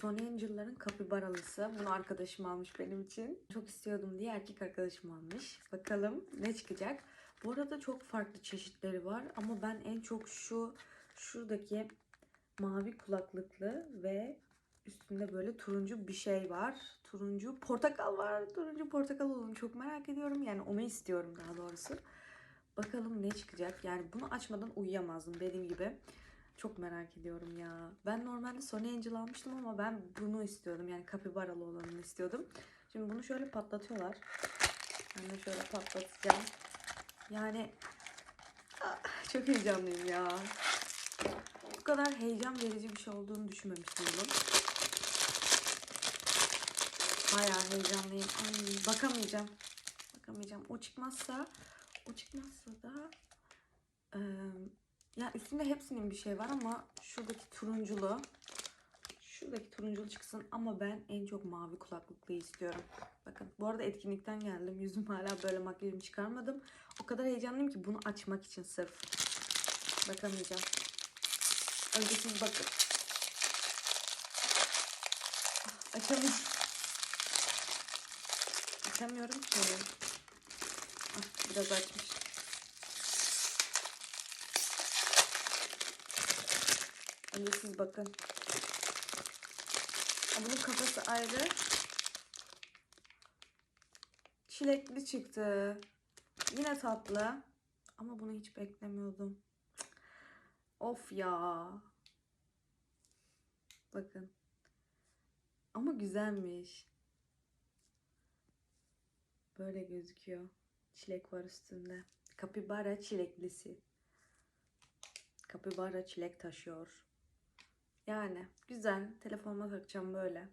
Tony Angel'ların kapibaralısı. Bunu arkadaşım almış benim için. Çok istiyordum diye erkek arkadaşım almış. Bakalım ne çıkacak. Bu arada çok farklı çeşitleri var ama ben en çok şu şuradaki mavi kulaklıklı ve üstünde böyle turuncu bir şey var. Turuncu portakal var. Turuncu portakal olduğunu çok merak ediyorum. Yani onu istiyorum daha doğrusu. Bakalım ne çıkacak. Yani bunu açmadan uyuyamazdım dediğim gibi. Çok merak ediyorum ya. Ben normalde Sony Angel almıştım ama ben bunu istiyordum. Yani kapibaralı olanını istiyordum. Şimdi bunu şöyle patlatıyorlar. Ben de şöyle patlatacağım. Yani ah, çok heyecanlıyım ya. Bu kadar heyecan verici bir şey olduğunu düşünmemiştim bunun. Bayağı heyecanlıyım. Ay, bakamayacağım. Bakamayacağım. O çıkmazsa o çıkmazsa da ya üstünde hepsinin bir şey var ama şuradaki turunculu şuradaki turunculu çıksın ama ben en çok mavi kulaklıklı istiyorum. Bakın bu arada etkinlikten geldim. Yüzüm hala böyle makyajımı çıkarmadım. O kadar heyecanlıyım ki bunu açmak için sırf. Bakamayacağım. Önce siz bakın. Ah, Açamıyorum. Açamıyorum ki. Ah, biraz açmış. Önce siz bakın. Bunun kafası ayrı. Çilekli çıktı. Yine tatlı. Ama bunu hiç beklemiyordum. Of ya. Bakın. Ama güzelmiş. Böyle gözüküyor. Çilek var üstünde. Kapibara çileklisi. Kapibara çilek taşıyor. Yani güzel. Telefonuma takacağım böyle.